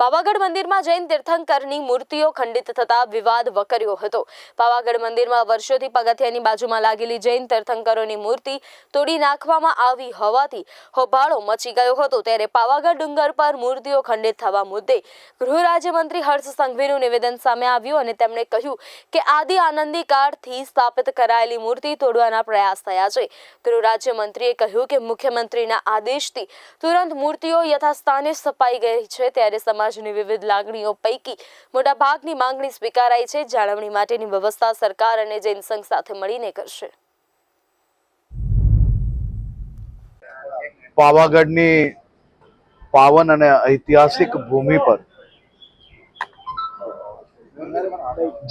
પાવાગઢ મંદિરમાં જૈન તીર્થંકરની મૂર્તિઓ ખંડિત થતા વિવાદ વકર્યો હતો. પાવાગઢ મંદિરમાં વર્ષોથી પગથિયાની બાજુમાં લાગેલી જૈન તીર્થંકરોની મૂર્તિ તોડી નાખવામાં આવી હોવાથી હોબાળો મચી ગયો હતો. ત્યારે પાવાગઢ ડુંગર પર મૂર્તિઓ ખંડિત થવા મુદ્દે ગૃહ રાજ્યમંત્રી હર્ષ સંઘવીનું નિવેદન સામે આવ્યું અને તેમણે કહ્યું કે આદિ આનંદી કાળથી સ્થાપિત કરાયેલી મૂર્તિ તોડવાના પ્રયાસ થયા છે. ગૃહ રાજ્યમંત્રીએ કહ્યું કે મુખ્યમંત્રીના આદેશથી તુરંત મૂર્તિઓ યથાસ્થાને સ્થપાઈ ગઈ છે. ત્યારે સમાજની વિવિધ લાગણીઓ પૈકી મોટાભાગની માંગણી સ્વીકારાઈ છે. જાળવણી માટેની વ્યવસ્થા સરકાર અને જૈન સાથે મળીને કરશે. પાવાગઢની પાવન અને ઐતિહાસિક ભૂમિ પર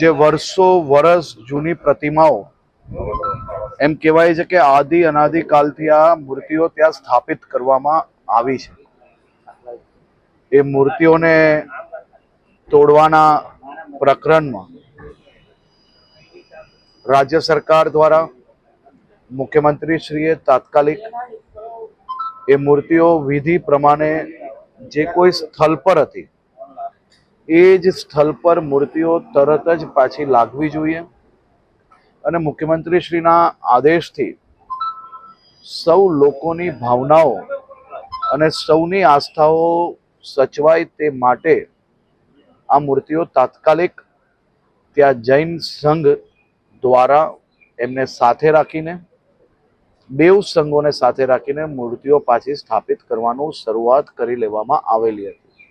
જે વર્ષો વર્ષ જૂની પ્રતિમાઓ એમ કહેવાય છે કે આદિ અનાદિ કાલથી આ મૂર્તિઓ ત્યાં સ્થાપિત કરવામાં આવી છે. એ મૂર્તિઓને તોડવાના પ્રકરણમાં રાજ્ય સરકાર દ્વારા મુખ્યમંત્રીશ્રીએ તાત્કાલિક એ મૂર્તિઓ વિધિ પ્રમાણે જે કોઈ સ્થળ પર હતી, એ જ સ્થળ પર મૂર્તિઓ તરત જ પાછી લાગવી જોઈએ અને મુખ્યમંત્રીશ્રીના આદેશથી સૌ લોકોની ભાવનાઓ અને સૌની આસ્થાઓ સચવાય તે માટે આ મૂર્તિઓ તાત્કાલિક ત્યાં જૈન સંઘ દ્વારા એમને સાથે રાખીને બેવ સંઘોને સાથે રાખીને મૂર્તિઓ પાછી સ્થાપિત કરવાનું શરૂઆત કરી લેવામાં આવેલી હતી.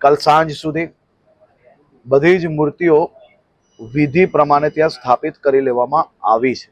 કાલ સાંજ સુધી બધી જ મૂર્તિઓ વિધિ પ્રમાણે ત્યાં સ્થાપિત કરી લેવામાં આવી છે.